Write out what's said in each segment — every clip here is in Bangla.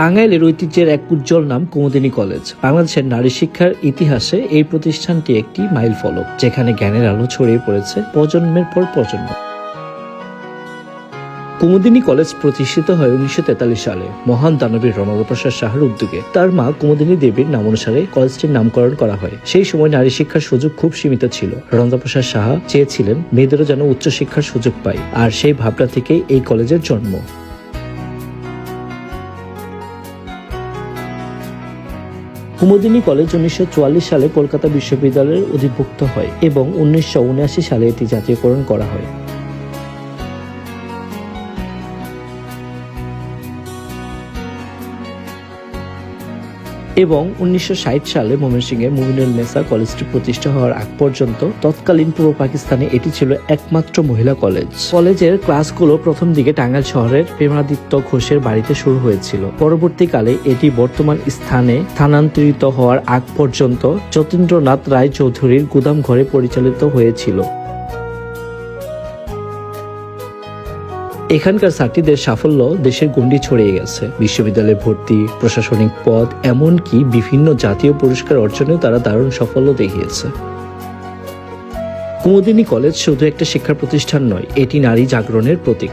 টাঙ্গাইলের ঐতিহ্যের এক উজ্জ্বল নাম কুমুদিনী কলেজ। বাংলাদেশের নারী শিক্ষার ইতিহাসে এই প্রতিষ্ঠানটি একটি মাইল ফলক, যেখানে জ্ঞানের আলো ছড়িয়ে পড়েছে প্রজন্মের পর প্রজন্ম। কুমুদিনী কলেজ প্রতিষ্ঠিত হয় উনিশশো তেতাল্লিশ সালে, মহান দানবীর রণপ্রসাদ সাহার উদ্যোগে। তার মা কুমুদিনী দেবীর নাম অনুসারে কলেজটির নামকরণ করা হয়। সেই সময় নারী শিক্ষার সুযোগ খুব সীমিত ছিল। রণপ্রসাদ সাহা চেয়েছিলেন মেয়েদেরও যেন উচ্চশিক্ষার সুযোগ পায়, আর সেই ভাবনা থেকেই এই কলেজের জন্ম। কুমুদিনী কলেজ উনিশশো চুয়াল্লিশ সালে কলকাতা বিশ্ববিদ্যালয়ের অধিভুক্ত হয় এবং উনিশশো উনআশি সালে এটি জাতীয়করণ করা হয়। এবং উনিশশো ষাট সালে ময়মনসিংহে মুমিনুল নেসা কলেজটি প্রতিষ্ঠা হওয়ার আগ পর্যন্ত তৎকালীন পূর্ব পাকিস্তানে এটি ছিল একমাত্র মহিলা কলেজ। কলেজের ক্লাসগুলো প্রথম দিকে টাঙ্গাইল শহরের প্রেমাদিত্য ঘোষের বাড়িতে শুরু হয়েছিল। পরবর্তীকালে এটি বর্তমান স্থানে স্থানান্তরিত হওয়ার আগ পর্যন্ত যতীন্দ্রনাথ রায় চৌধুরীর গুদাম ঘরে পরিচালিত হয়েছিল। এখানকার ছাত্রীদের সাফল্য দেশের গণ্ডি ছড়িয়ে গেছে। বিশ্ববিদ্যালয়ে ভর্তি, প্রশাসনিক পদ, এমনকি বিভিন্ন জাতীয় পুরস্কার অর্জনেও তারা দারুণ সাফল্য দেখিয়েছে। কুমুদিনী কলেজ শুধু একটা শিক্ষা প্রতিষ্ঠান নয়, এটি নারী জাগরণের প্রতীক।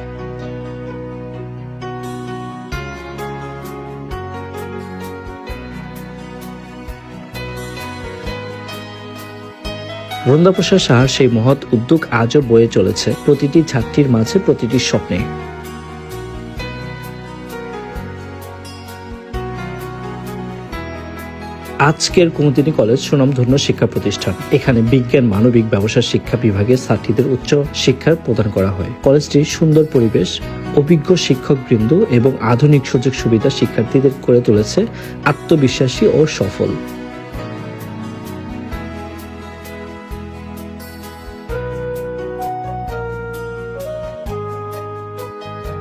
বৃন্দাপ্রসাদ সাহার সেই মহৎ উদ্যোগ আজও বয়ে চলেছে। প্রতিটি ছাত্রীর মাঝে প্রতিটি স্বপ্নে। আজকের কুমুদিনী কলেজ সুনামধন্য শিক্ষা প্রতিষ্ঠান। এখানে বিজ্ঞান, মানবিক, ব্যবসা, শিক্ষা বিভাগের ছাত্রীদের উচ্চ শিক্ষা প্রদান করা হয়। কলেজটি সুন্দর পরিবেশ, অভিজ্ঞ শিক্ষক শিক্ষকবৃন্দ এবং আধুনিক সুযোগ সুবিধা শিক্ষার্থীদের করে তুলেছে আত্মবিশ্বাসী ও সফল।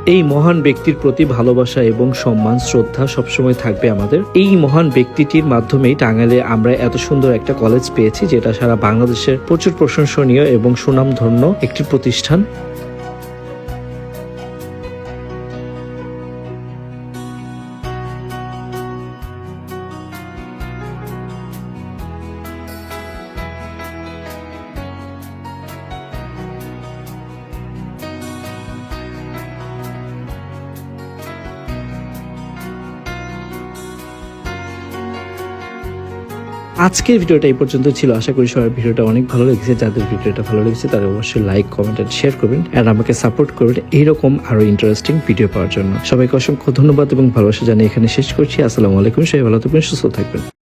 এই মহান ব্যক্তির প্রতি ভালোবাসা এবং সম্মান, শ্রদ্ধা সবসময় থাকবে আমাদের। এই মহান ব্যক্তিটির মাধ্যমেই টাঙ্গাইলে আমরা এত সুন্দর একটা কলেজ পেয়েছি, যেটা সারা বাংলাদেশের প্রচুর প্রশংসনীয় এবং সুনামধন্য একটি প্রতিষ্ঠান। আজকের ভিডিওটা এই পর্যন্ত ছিল। আশা করি সবার ভিডিওটা অনেক ভালো লেগেছে। যাদের ভিডিওটা ভালো লেগেছে তাদের অবশ্যই লাইক কমেন্ট এন্ড শেয়ার করবেন। আর আমাকে সাপোর্ট করবেন এইরকম আরও ইন্টারেস্টিং ভিডিও পাওয়ার জন্য। সবাইকে অসংখ্য ধন্যবাদ এবং ভালোবাসা জানিয়ে এখানে শেষ করছি। আসসালামু আলাইকুম। সবাই ভালো থাকবেন, সুস্থ থাকবেন।